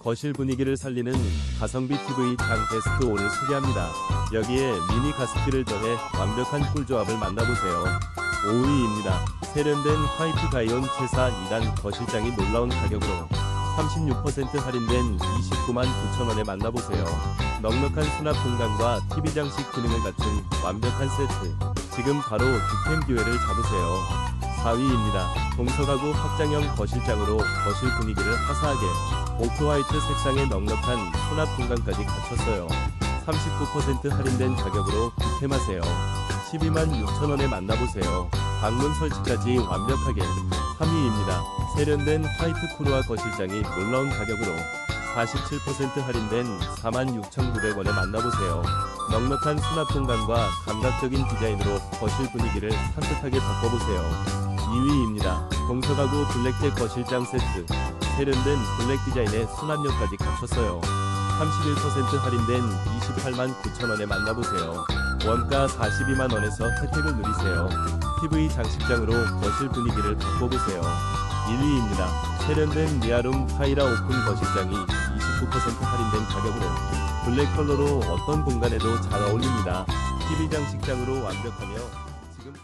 거실 분위기를 살리는 가성비 TV 장 베스트 오늘 소개합니다. 여기에 미니 가습기를 더해 완벽한 꿀조합을 만나보세요. 5위입니다. 세련된 화이트 가이온 최사 2단 거실장이 놀라운 가격으로 36% 할인된 29만 9천원에 만나보세요. 넉넉한 수납 공간과 TV 장식 기능을 갖춘 완벽한 세트. 지금 바로 득템 기회를 잡으세요. 4위입니다. 동서가구 확장형 거실장으로 거실 분위기를 화사하게 오프화이트 색상의 넉넉한 수납 공간까지 갖췄어요. 39% 할인된 가격으로 득템하세요. 12만 6천원에 만나보세요. 방문 설치까지 완벽하게 3위입니다. 세련된 화이트 쿠르와 거실장이 놀라운 가격으로 47% 할인된 46,900원에 만나보세요. 넉넉한 수납 공간과 감각적인 디자인으로 거실 분위기를 산뜻하게 바꿔보세요. 2위입니다. 동서가구 블랙잭 거실장 세트. 세련된 블랙 디자인의 수납력까지 갖췄어요. 31% 할인된 28만 9천원에 만나보세요. 원가 42만원에서 혜택을 누리세요. TV 장식장으로 거실 분위기를 바꿔보세요. 1위입니다. 세련된 리아룸 파이라 오픈 거실장이 29% 할인된 가격으로 블랙 컬러로 어떤 공간에도 잘 어울립니다. TV 장식장으로 완벽하며 지금